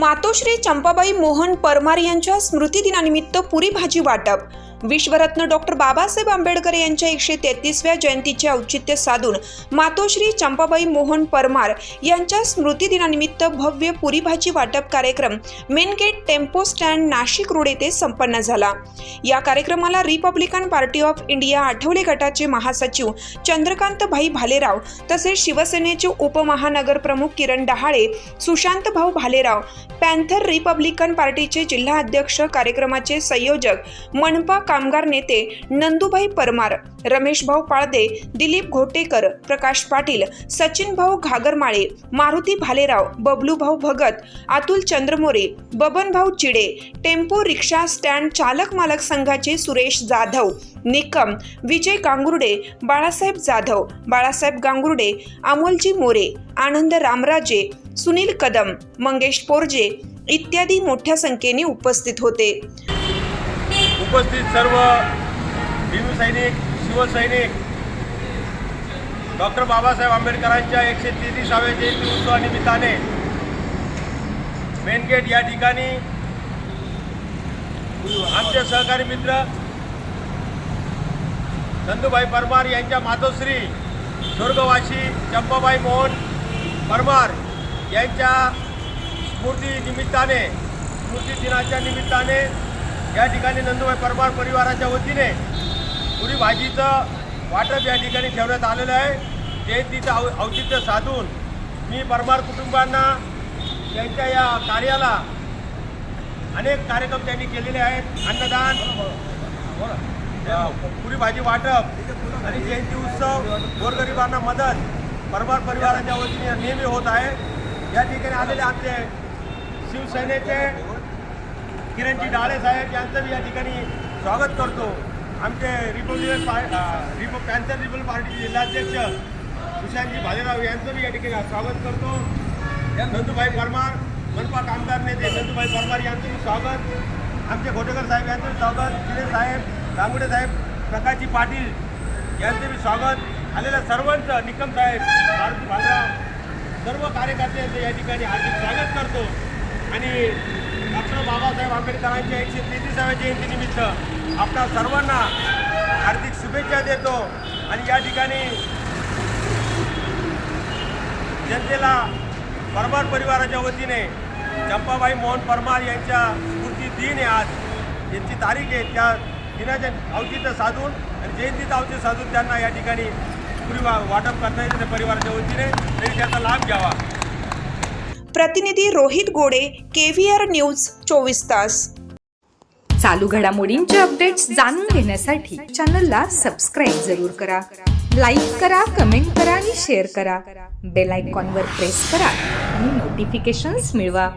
मातोश्री चंपाबाई मोहन परमार यांच्या स्मृतिदिनानिमित्त पुरी भाजी वाटप. विश्वरत्न डॉक्टर बाबासाहेब आंबेडकर यांच्या एकशे तेहतीसव्या जयंतीचे औचित्य साधून मातोश्री चंपाबाई मोहन परमार यांच्या स्मृतिदिनानिमित्त भव्य पुरी भाजी वाटप कार्यक्रम main gate tempo stand Nashik road येथे संपन्न झाला. या कार्यक्रमाला Republican party of India Athawale गटाचे महासचिव चंद्रकांत भाई भालेराव तसेच शिवसेनेचे उपमहानगर प्रमुख किरण डहाळे सुशांत भाऊ भालेराव पॅन्थर रिपब्लिकन पार्टीचे जिल्हा अध्यक्ष कार्यक्रमाचे संयोजक मनपा कामगार नेते नंदुभाई परमार रमेशभाऊ पाळदे दिलीप घोटेकर प्रकाश पाटील सचिन भाऊ घागरमाळे मारुती भालेराव बबलूभाऊ भगत अतुल चंद्रमोरे बबनभाऊ चिडे टेम्पो रिक्षा स्टँड चालक मालक संघाचे सुरेश जाधव निकम विजय गांगुर्डे बाळासाहेब जाधव बाळासाहेब गांगुर्डे अमोलजी मोरे आनंद रामराजे सुनील कदम मंगेश पोरजे इत्यादी मोठ्या संख्येने उपस्थित होते. उपस्थित सर्व भीमसैनिक शिवसैनिक डॉक्टर बाबासाहेब आंबेडकरांच्या एकशे तेहतीसाव्या जयंती उत्सवानिमित्ताने मेन गेट या ठिकाणी आमचे सहकारी मित्र नंदूभाई परमार यांच्या मातोश्री स्वर्गवासी चंपाबाई मोहन परमार यांच्या स्मृती निमित्ताने स्मृती दिनाच्या निमित्ताने या ठिकाणी नंदुबाई परमार परिवाराच्या वतीने पुरी भाजीचं वाटप या ठिकाणी ठेवण्यात आलेलं आहे. जयंतीचं औ औचित्य साधून मी परमार कुटुंबांना त्यांच्या या कार्याला अनेक कार्यक्रम त्यांनी केलेले आहेत. अन्नदान पुरी भाजी वाटप आणि जयंती उत्सव गोरगरिबांना मदत परमार परिवाराच्या वतीने नेहमी होत आहे. या ठिकाणी आलेले आमचे शिवसेनेचे किरणजी डाळे साहेब यांचं मी या ठिकाणी स्वागत करतो. आमचे रिपब्लिकन पार रिप पॅन्थर रिपब्लिक पार्टीचे जिल्हाध्यक्ष सुशांतजी भालेराव यांचं मी या ठिकाणी स्वागत करतो. या नंदुभाई परमार मनपा कामगार नेते नंदूभाई परमार यांचं स्वागत. आमचे घोटेकर साहेब यांचं स्वागत. किरण साहेब रांगुडे साहेब प्रकाशजी पाटील यांचं मी स्वागत. आलेल्या सर्वांचं निकम साहेब मारुती भालेराव सर्व कार्यकर्त्यांचं या ठिकाणी हार्दिक स्वागत करतो. आणि डॉक्टर बाबासाहेब आंबेडकरांच्या एकशे तेहतीसाव्या जयंतीनिमित्त आपल्या सर्वांना हार्दिक शुभेच्छा देतो. आणि या ठिकाणी जनतेला परमार परिवाराच्या वतीने चंपाबाई मोहन परमार यांच्या स्मृती दिन आहे आज. यांची तारीख आहे त्या दिनाच्या औचित्य साधून आणि जयंतीचं औचित्य साधून त्यांना या ठिकाणी पुरी वाटप करता येईल परिवाराच्या वतीने. तरी त्याचा लाभ घ्यावा. प्रतिनिधी रोहित गोडे केव्हीआर न्यूज चोवीस तास. चालू घडामोडींचे अपडेट्स जाणून घेण्यासाठी चॅनलला सबस्क्राईब जरूर करा. लाईक करा कमेंट करा आणि शेअर करा. बेल आयकॉनवर प्रेस करा आणि नोटिफिकेशन्स मिळवा.